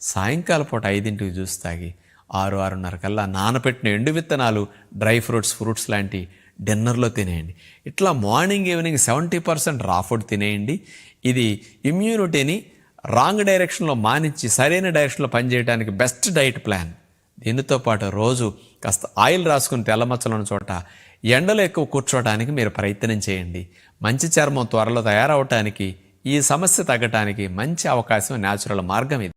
సాయంకాల పూట ఐదింటికి జ్యూస్ తాగి ఆరు ఆరున్నర కల్లా నానపెట్టిన ఎండు విత్తనాలు డ్రై ఫ్రూట్స్ ఫ్రూట్స్ లాంటి డిన్నర్లో తినేయండి. ఇట్లా morning evening seventy percent raw food తినేయండి. ఇది ఇమ్యూనిటీని రాంగ్ డైరెక్షన్లో మానించి సరైన డైరెక్షన్లో పనిచేయడానికి బెస్ట్ డైట్ ప్లాన్. దీనితో పాటు రోజు కాస్త ఆయిల్ రాసుకుని తెల్లమచ్చలున్న చోట ఎండలో ఎక్కువ కూర్చోవడానికి మీరు ప్రయత్నం చేయండి. మంచి చర్మం త్వరలో తయారవటానికి ఈ సమస్య తగ్గటానికి మంచి అవకాశం న్యాచురల్ మార్గం ఇది.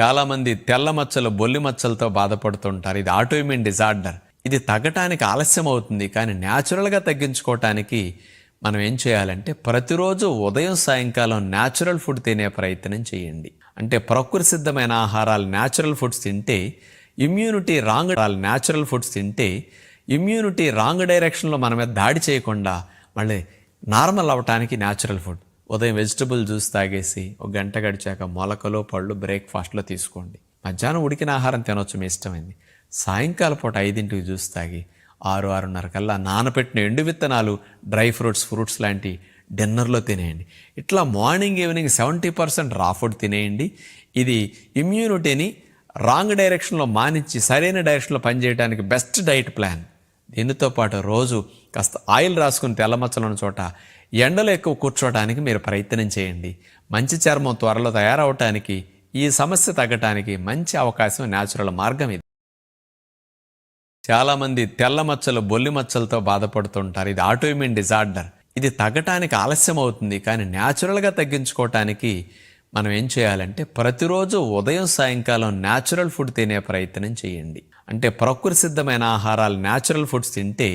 చాలామంది తెల్ల మచ్చలు బొల్లి మచ్చలతో బాధపడుతుంటారు. ఇది ఆటోఇమ్యూన్ డిజార్డర్ ఇది తగ్గటానికి ఆలస్యం అవుతుంది. కానీ న్యాచురల్గా తగ్గించుకోవటానికి మనం ఏం చేయాలంటే ప్రతిరోజు ఉదయం సాయంకాలం న్యాచురల్ ఫుడ్ తినే ప్రయత్నం చేయండి. అంటే ప్రకృతి సిద్ధమైన ఆహారాలు న్యాచురల్ ఫుడ్స్ తింటే ఇమ్యూనిటీ రాంగ్ న్యాచురల్ ఫుడ్స్ తింటే ఇమ్యూనిటీ రాంగ్ డైరెక్షన్లో మన మీద దాడి చేయకుండా మళ్ళీ నార్మల్ అవ్వటానికి న్యాచురల్ ఫుడ్ ఉదయం వెజిటబుల్ జ్యూస్ తాగేసి ఒక గంట గడిచాక మొలకలు పళ్ళు బ్రేక్ఫాస్ట్లో తీసుకోండి. మధ్యాహ్నం ఉడికిన ఆహారం తినొచ్చు మీ ఇష్టమైంది. సాయంకాల పూట ఐదింటికి జ్యూస్ తాగి ఆరు ఆరున్నర కల్లా నానపెట్టిన ఎండు విత్తనాలు డ్రై ఫ్రూట్స్ ఫ్రూట్స్ లాంటి డిన్నర్లో తినేయండి. ఇట్లా morning evening seventy percent raw food తినేయండి. ఇది ఇమ్యూనిటీని రాంగ్ డైరెక్షన్లో మానించి సరైన డైరెక్షన్లో పనిచేయడానికి బెస్ట్ డైట్ ప్లాన్. దీనితో పాటు రోజు కాస్త ఆయిల్ రాసుకుని తెల్లమచ్చలున్న చోట ఎండలో ఎక్కువ కూర్చోవడానికి మీరు ప్రయత్నం చేయండి. మంచి చర్మం త్వరలో తయారవటానికి ఈ సమస్య తగ్గటానికి మంచి అవకాశం న్యాచురల్ మార్గం ఇది. చాలామంది తెల్ల మచ్చలు బొల్లి మచ్చలతో బాధపడుతుంటారు. ఇది ఆటోఇమ్యూన్ డిజార్డర్ ఇది తగ్గటానికి ఆలస్యం అవుతుంది కానీ న్యాచురల్గా తగ్గించుకోవటానికి మనం ఏం చేయాలంటే ప్రతిరోజు ఉదయం సాయంకాలం న్యాచురల్ ఫుడ్ తినే ప్రయత్నం చేయండి. అంటే ప్రకృతి సిద్ధమైన ఆహారాలు న్యాచురల్ ఫుడ్స్ తింటే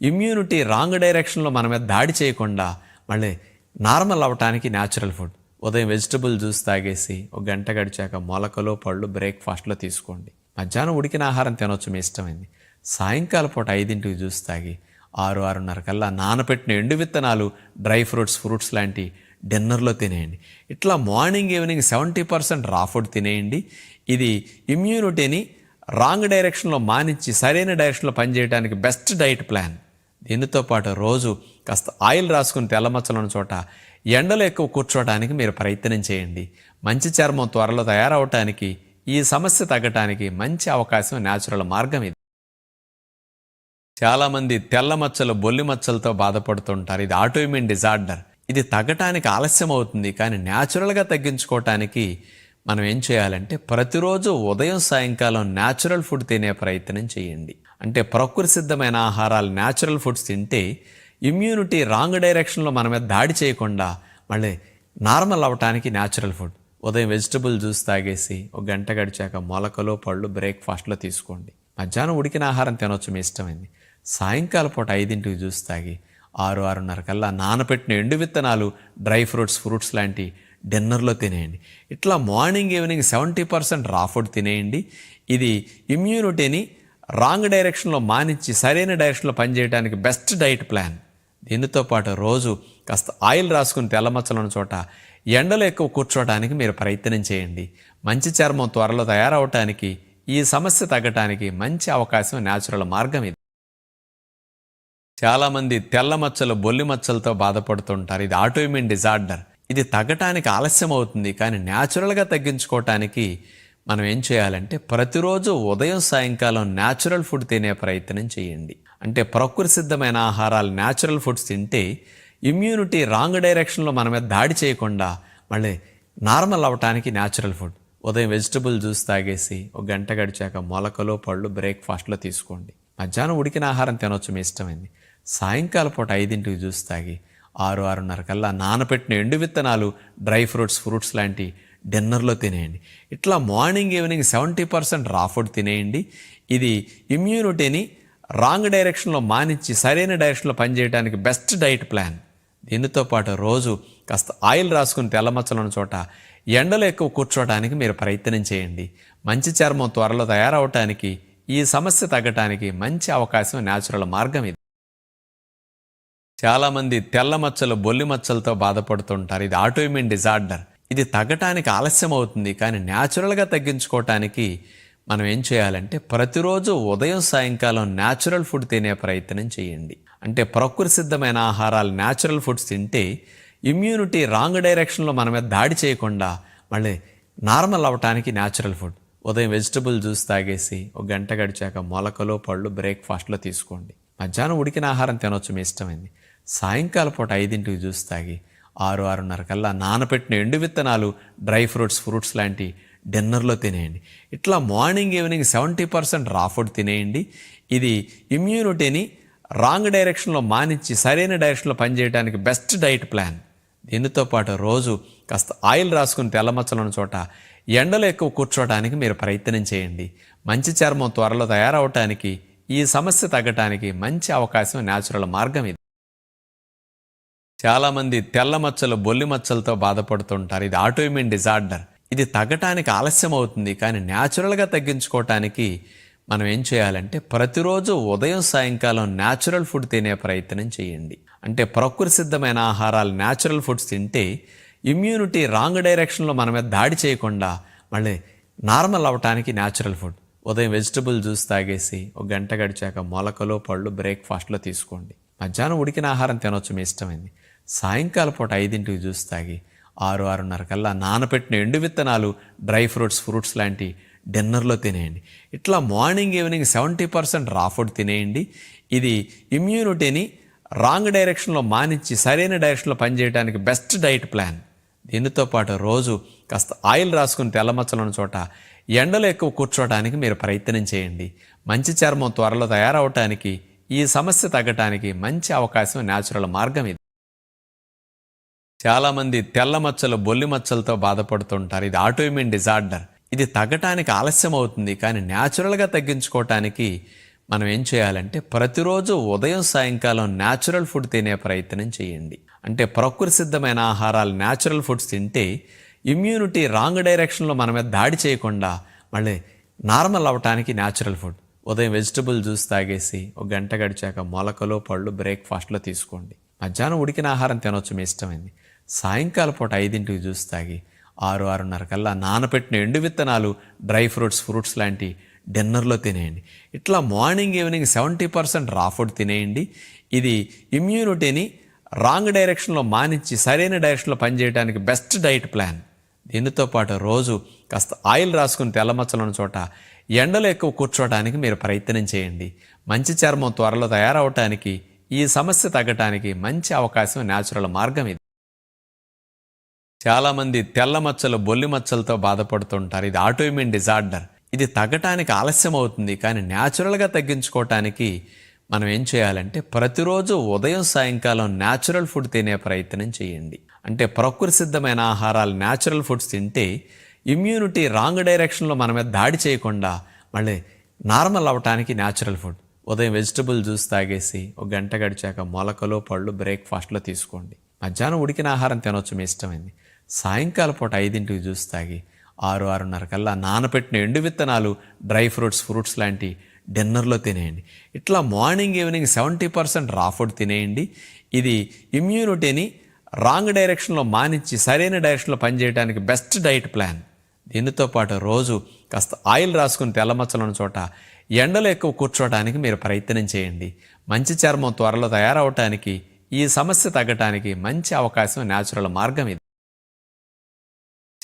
ఇమ్యూనిటీ రాంగ్ డైరెక్షన్లో మన మీద దాడి చేయకుండా మళ్ళీ నార్మల్ అవ్వటానికి న్యాచురల్ ఫుడ్ ఉదయం వెజిటబుల్ జ్యూస్ తాగేసి ఒక గంట గడిచాక మొలకలు పళ్ళు బ్రేక్ఫాస్ట్లో తీసుకోండి. మధ్యాహ్నం ఉడికిన ఆహారం తినొచ్చు మీ ఇష్టమైంది. సాయంకాల పూట ఐదింటికి జ్యూస్ తాగి ఆరు ఆరున్నర కల్లా నానపెట్టిన ఎండు విత్తనాలు డ్రై ఫ్రూట్స్ ఫ్రూట్స్ లాంటి డిన్నర్లో తినేయండి. ఇట్లా morning evening seventy percent raw food తినేయండి. ఇది ఇమ్యూనిటీని రాంగ్ డైరెక్షన్లో మానించి సరైన డైరెక్షన్లో పనిచేయడానికి బెస్ట్ డైట్ ప్లాన్ దీనితో పాటు రోజు కాస్త ఆయిల్ రాసుకుని తెల్లమచ్చలున్న చోట ఎండలో ఎక్కువ కూర్చోవడానికి మీరు ప్రయత్నం చేయండి. మంచి చర్మం త్వరలో తయారవటానికి ఈ సమస్య తగ్గటానికి మంచి అవకాశం న్యాచురల్ మార్గం ఇది. చాలామంది తెల్ల మచ్చలు బొల్లి మచ్చలతో బాధపడుతుంటారు. ఇది ఆటోఇమ్యూన్ డిజార్డర్ ఇది తగ్గటానికి ఆలస్యం అవుతుంది. కానీ న్యాచురల్గా తగ్గించుకోవటానికి మనం ఏం చేయాలంటే ప్రతిరోజు ఉదయం సాయంకాలం న్యాచురల్ ఫుడ్ తినే ప్రయత్నం చేయండి. అంటే ప్రకృతి సిద్ధమైన ఆహారాలు న్యాచురల్ ఫుడ్స్ తింటే ఇమ్యూనిటీ రాంగ్ డైరెక్షన్లో మన మీద దాడి చేయకుండా మళ్ళీ నార్మల్ అవ్వటానికి న్యాచురల్ ఫుడ్ ఉదయం వెజిటబుల్ జ్యూస్ తాగేసి ఒక గంట గడిచాక మొలకలు పళ్ళు బ్రేక్ఫాస్ట్లో తీసుకోండి. మధ్యాహ్నం ఉడికిన ఆహారం తినొచ్చు మీ ఇష్టమైంది. సాయంకాల పూట ఐదింటికి జ్యూస్ తాగి ఆరు ఆరున్నర కల్లా నానపెట్టిన ఎండు విత్తనాలు డ్రై ఫ్రూట్స్ ఫ్రూట్స్ లాంటి డిన్నర్లో తినేయండి. ఇట్లా morning evening seventy percent raw food తినేయండి. ఇది ఇమ్యూనిటీని రాంగ్ డైరెక్షన్లో మానించి సరైన డైరెక్షన్లో పనిచేయడానికి బెస్ట్ డైట్ ప్లాన్. దీనితో పాటు రోజు కాస్త ఆయిల్ రాసుకుని తెల్లమచ్చలున్న చోట ఎండలో ఎక్కువ కూర్చోవడానికి మీరు ప్రయత్నం చేయండి. మంచి చర్మం త్వరలో తయారవటానికి ఈ సమస్య తగ్గటానికి మంచి అవకాశం న్యాచురల్ మార్గం ఇది. చాలామంది తెల్ల మచ్చలు బొల్లి మచ్చలతో బాధపడుతుంటారు. ఇది ఆటోఇమ్యూన్ డిజార్డర్ ఇది తగ్గటానికి ఆలస్యం అవుతుంది కానీ న్యాచురల్గా తగ్గించుకోవటానికి మనం ఏం చేయాలంటే ప్రతిరోజు ఉదయం సాయంకాలం న్యాచురల్ ఫుడ్ తినే ప్రయత్నం చేయండి. అంటే ప్రకృతి సిద్ధమైన ఆహారాలు న్యాచురల్ ఫుడ్స్ తింటే ఇమ్యూనిటీ రాంగ్ డైరెక్షన్లో మన మీద దాడి చేయకుండా మళ్ళీ నార్మల్ అవ్వటానికి న్యాచురల్ ఫుడ్ ఉదయం వెజిటబుల్ జ్యూస్ తాగేసి ఒక గంట గడిచాక మొలకలు పళ్ళు బ్రేక్ఫాస్ట్లో తీసుకోండి. మధ్యాహ్నం ఉడికిన ఆహారం తినొచ్చు మీ ఇష్టమైంది. సాయంకాల పూట ఐదింటికి జ్యూస్ తాగి ఆరు ఆరున్నర కల్లా నానపెట్టిన ఎండు విత్తనాలు డ్రై ఫ్రూట్స్ ఫ్రూట్స్ లాంటి డిన్నర్లో తినేయండి. ఇట్లా morning evening seventy percent raw food తినేయండి. ఇది ఇమ్యూనిటీని రాంగ్ డైరెక్షన్లో మానించి సరైన డైరెక్షన్లో పనిచేయడానికి బెస్ట్ డైట్ ప్లాన్. దీనితో పాటు రోజు కాస్త ఆయిల్ రాసుకుని తెల్లమచ్చలున్న చోట ఎండలో ఎక్కువ కూర్చోవడానికి మీరు ప్రయత్నం చేయండి. మంచి చర్మం త్వరలో తయారవటానికి ఈ సమస్య తగ్గటానికి మంచి అవకాశం న్యాచురల్ మార్గం ఇది. చాలామంది తెల్ల మచ్చలు బొల్లి మచ్చలతో బాధపడుతుంటారు. ఇది ఆటోఇమ్యూన్ డిజార్డర్ ఇది తగ్గటానికి ఆలస్యం అవుతుంది కానీ న్యాచురల్గా తగ్గించుకోవటానికి మనం ఏం చేయాలంటే ప్రతిరోజు ఉదయం సాయంకాలం న్యాచురల్ ఫుడ్ తినే ప్రయత్నం చేయండి. అంటే ప్రకృతి సిద్ధమైన ఆహారాలు న్యాచురల్ ఫుడ్స్ తింటే ఇమ్యూనిటీ రాంగ్ డైరెక్షన్లో మన మీద దాడి చేయకుండా మళ్ళీ నార్మల్ అవ్వటానికి న్యాచురల్ ఫుడ్. ఉదయం వెజిటబుల్ జ్యూస్ తాగేసి ఒక గంట గడిచాక మొలకలు పళ్ళు బ్రేక్ఫాస్ట్లో తీసుకోండి. మధ్యాహ్నం ఉడికిన ఆహారం తినొచ్చు మీ ఇష్టమైంది. సాయంకాలం పూట ఐదింటికి జ్యూస్ తాగి ఆరు ఆరున్నర కల్లా నానపెట్టిన ఎండు విత్తనాలు డ్రై ఫ్రూట్స్ ఫ్రూట్స్ లాంటి డిన్నర్లో తినేయండి. ఇట్లా morning evening seventy percent raw food తినేయండి. ఇది ఇమ్యూనిటీని రాంగ్ డైరెక్షన్లో మానించి సరైన డైరెక్షన్లో పనిచేయడానికి బెస్ట్ డైట్ ప్లాన్. దీనితో పాటు రోజు కాస్త ఆయిల్ రాసుకుని తెల్లమచ్చలున్న చోట ఎండలో ఎక్కువ కూర్చోవడానికి మీరు ప్రయత్నం చేయండి. మంచి చర్మం త్వరలో తయారవటానికి ఈ సమస్య తగ్గటానికి మంచి అవకాశం న్యాచురల్ మార్గం ఇది. చాలామంది తెల్ల మచ్చలు బొల్లి మచ్చలతో బాధపడుతుంటారు. ఇది ఆటోఇమ్యూన్ డిజార్డర్ ఇది తగ్గటానికి ఆలస్యం అవుతుంది కానీ న్యాచురల్గా తగ్గించుకోవటానికి మనం ఏం చేయాలంటే ప్రతిరోజు ఉదయం సాయంకాలం న్యాచురల్ ఫుడ్ తినే ప్రయత్నం చేయండి. అంటే ప్రకృతి సిద్ధమైన ఆహారాలు న్యాచురల్ ఫుడ్స్ తింటే ఇమ్యూనిటీ రాంగ్ డైరెక్షన్లో మన మీద దాడి చేయకుండా మళ్ళీ నార్మల్ అవ్వటానికి న్యాచురల్ ఫుడ్ ఉదయం వెజిటబుల్ జ్యూస్ తాగేసి ఒక గంట గడిచాక మొలకలు పళ్ళు బ్రేక్ఫాస్ట్లో తీసుకోండి. మధ్యాహ్నం ఉడికిన ఆహారం తినొచ్చు మీ ఇష్టమైంది. సాయంకాల పూట ఐదింటికి జ్యూస్ తాగి ఆరు ఆరున్నర కల్లా నానపెట్టిన ఎండు విత్తనాలు డ్రై ఫ్రూట్స్ ఫ్రూట్స్ లాంటి డిన్నర్లో తినేయండి. ఇట్లా morning evening seventy percent raw food తినేయండి. ఇది ఇమ్యూనిటీని రాంగ్ డైరెక్షన్లో మానించి సరైన డైరెక్షన్లో పనిచేయడానికి బెస్ట్ డైట్ ప్లాన్. దీనితో పాటు రోజు కాస్త ఆయిల్ రాసుకుని తెల్లమచ్చలు చోట ఎండలో ఎక్కువ కూర్చోవడానికి మీరు ప్రయత్నం చేయండి. మంచి చర్మం త్వరలో తయారవటానికి ఈ సమస్య తగ్గటానికి మంచి అవకాశం న్యాచురల్ మార్గం ఇది. చాలామంది తెల్ల మచ్చలు బొల్లి మచ్చలతో బాధపడుతుంటారు. ఇది ఆటోఇమ్యూన్ డిజార్డర్ ఇది తగ్గటానికి ఆలస్యం అవుతుంది కానీ న్యాచురల్గా తగ్గించుకోవటానికి మనం ఏం చేయాలంటే ప్రతిరోజు ఉదయం సాయంకాలం న్యాచురల్ ఫుడ్ తినే ప్రయత్నం చేయండి. అంటే ప్రకృతి సిద్ధమైన ఆహారాలు న్యాచురల్ ఫుడ్స్ తింటే ఇమ్యూనిటీ రాంగ్ డైరెక్షన్లో మన మీద దాడి చేయకుండా మళ్ళీ నార్మల్ అవ్వటానికి న్యాచురల్ ఫుడ్ ఉదయం వెజిటబుల్ జ్యూస్ తాగేసి ఒక గంట గడిచాక మొలకలు పళ్ళు బ్రేక్ఫాస్ట్లో తీసుకోండి. మధ్యాహ్నం ఉడికిన ఆహారం తినొచ్చు మీ ఇష్టమైంది. సాయంకాల పూట ఐదింటికి జ్యూస్ తాగి ఆరు ఆరున్నర కల్లా నానపెట్టిన ఎండు విత్తనాలు డ్రై ఫ్రూట్స్ ఫ్రూట్స్ లాంటి డిన్నర్లో తినేయండి. ఇట్లా morning evening seventy percent raw food తినేయండి. ఇది ఇమ్యూనిటీని రాంగ్ డైరెక్షన్లో మానించి సరైన డైరెక్షన్లో పనిచేయడానికి బెస్ట్ డైట్ ప్లాన్. దీనితో పాటు రోజు కాస్త ఆయిల్ రాసుకుని తెల్లమచ్చలున్న చోట ఎండలో ఎక్కువ కూర్చోవడానికి మీరు ప్రయత్నం చేయండి. మంచి చర్మం త్వరలో తయారవటానికి ఈ సమస్య తగ్గటానికి మంచి అవకాశం న్యాచురల్ మార్గం ఇది. చాలామంది తెల్ల మచ్చలు బొల్లి మచ్చలతో బాధపడుతుంటారు. ఇది ఆటోఇమ్యూన్ డిజార్డర్ ఇది తగ్గటానికి ఆలస్యం అవుతుంది కానీ న్యాచురల్గా తగ్గించుకోవటానికి మనం ఏం చేయాలంటే ప్రతిరోజు ఉదయం సాయంకాలం న్యాచురల్ ఫుడ్ తినే ప్రయత్నం చేయండి. అంటే ప్రకృతి సిద్ధమైన ఆహారాలు న్యాచురల్ ఫుడ్స్ తింటే ఇమ్యూనిటీ రాంగ్ డైరెక్షన్లో మన మీద దాడి చేయకుండా మళ్ళీ నార్మల్ అవ్వటానికి న్యాచురల్ ఫుడ్ ఉదయం వెజిటబుల్ జ్యూస్ తాగేసి ఒక గంట గడిచాక మొలకలు పళ్ళు బ్రేక్ఫాస్ట్లో తీసుకోండి. మధ్యాహ్నం ఉడికిన ఆహారం తినొచ్చు మీ ఇష్టమైంది. సాయంకాల పూట ఐదింటికి జ్యూస్ తాగి ఆరు ఆరున్నర కల్లా నానపెట్టిన ఎండు విత్తనాలు డ్రై ఫ్రూట్స్ ఫ్రూట్స్ లాంటి డిన్నర్లో తినేయండి. ఇట్లా morning evening seventy percent raw food తినేయండి. ఇది ఇమ్యూనిటీని రాంగ్ డైరెక్షన్లో మానించి సరైన డైరెక్షన్లో పనిచేయడానికి బెస్ట్ డైట్ ప్లాన్. దీనితో పాటు రోజు కాస్త ఆయిల్ రాసుకుని తెల్లమచ్చలు చోట ఎండలో ఎక్కువ కూర్చోవడానికి మీరు ప్రయత్నం చేయండి. మంచి చర్మం త్వరలో తయారవటానికి ఈ సమస్య తగ్గటానికి మంచి అవకాశం న్యాచురల్ మార్గం ఇది.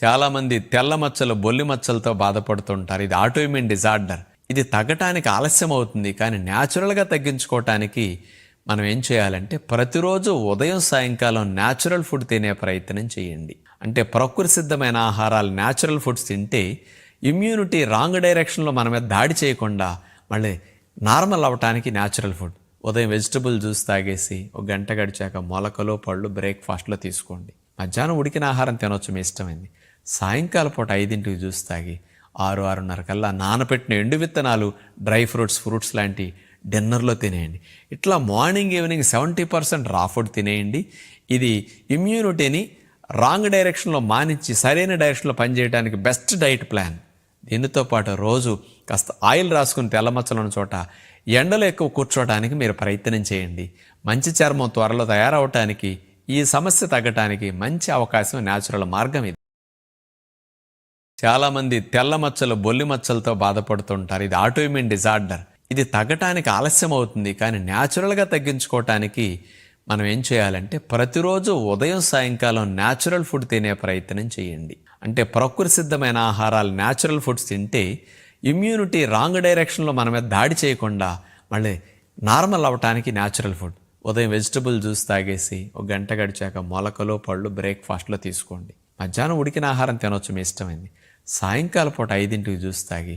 చాలామంది తెల్ల మచ్చలు బొల్లి మచ్చలతో బాధపడుతుంటారు. ఇది ఆటోఇమ్యూన్ డిజార్డర్ ఇది తగ్గటానికి ఆలస్యం అవుతుంది. కానీ న్యాచురల్గా తగ్గించుకోవటానికి మనం ఏం చేయాలంటే ప్రతిరోజు ఉదయం సాయంకాలం న్యాచురల్ ఫుడ్ తినే ప్రయత్నం చేయండి. అంటే ప్రకృతి సిద్ధమైన ఆహారాలు న్యాచురల్ ఫుడ్స్ తింటే ఇమ్యూనిటీ రాంగ్ డైరెక్షన్లో మన మీద దాడి చేయకుండా మళ్ళీ నార్మల్ అవ్వటానికి న్యాచురల్ ఫుడ్ ఉదయం వెజిటబుల్ జ్యూస్ తాగేసి ఒక గంట గడిచాక మొలకలు పళ్ళు బ్రేక్ఫాస్ట్లో తీసుకోండి. మధ్యాహ్నం ఉడికిన ఆహారం తినొచ్చు మీ ఇష్టమైంది. సాయంకాల పూట ఐదింటికి జ్యూస్ తాగి ఆరు ఆరున్నర కల్లా నానపెట్టిన ఎండు విత్తనాలు డ్రై ఫ్రూట్స్ ఫ్రూట్స్ లాంటి డిన్నర్లో తినేయండి. ఇట్లా morning evening seventy percent raw food తినేయండి. ఇది ఇమ్యూనిటీని రాంగ్ డైరెక్షన్లో మానించి సరైన డైరెక్షన్లో పనిచేయడానికి బెస్ట్ డైట్ ప్లాన్. దీనితో పాటు రోజు కాస్త ఆయిల్ రాసుకుని తెల్లమచ్చలు ఉన్న చోట ఎండలో ఎక్కువ కూర్చోవడానికి మీరు ప్రయత్నం చేయండి. మంచి చర్మం త్వరలో తయారవటానికి ఈ సమస్య తగ్గటానికి మంచి అవకాశం న్యాచురల్ మార్గం ఇది. చాలామంది తెల్ల మచ్చలు బొల్లి మచ్చలతో బాధపడుతుంటారు. ఇది ఆటోఇమ్యూన్ డిజార్డర్ ఇది తగ్గటానికి ఆలస్యం అవుతుంది. కానీ న్యాచురల్గా తగ్గించుకోవటానికి మనం ఏం చేయాలంటే ప్రతిరోజు ఉదయం సాయంకాలం న్యాచురల్ ఫుడ్ తినే ప్రయత్నం చేయండి. అంటే ప్రకృతి సిద్ధమైన ఆహారాలు న్యాచురల్ ఫుడ్స్ తింటే ఇమ్యూనిటీ రాంగ్ డైరెక్షన్లో మన మీద దాడి చేయకుండా మళ్ళీ నార్మల్ అవ్వటానికి న్యాచురల్ ఫుడ్ ఉదయం వెజిటబుల్ జ్యూస్ తాగేసి ఒక గంట గడిచాక మొలకలు పళ్ళు బ్రేక్ఫాస్ట్లో తీసుకోండి. మధ్యాహ్నం ఉడికిన ఆహారం తినొచ్చు మీ ఇష్టమైంది. సాయంకాల పూట ఐదింటికి జ్యూస్ తాగి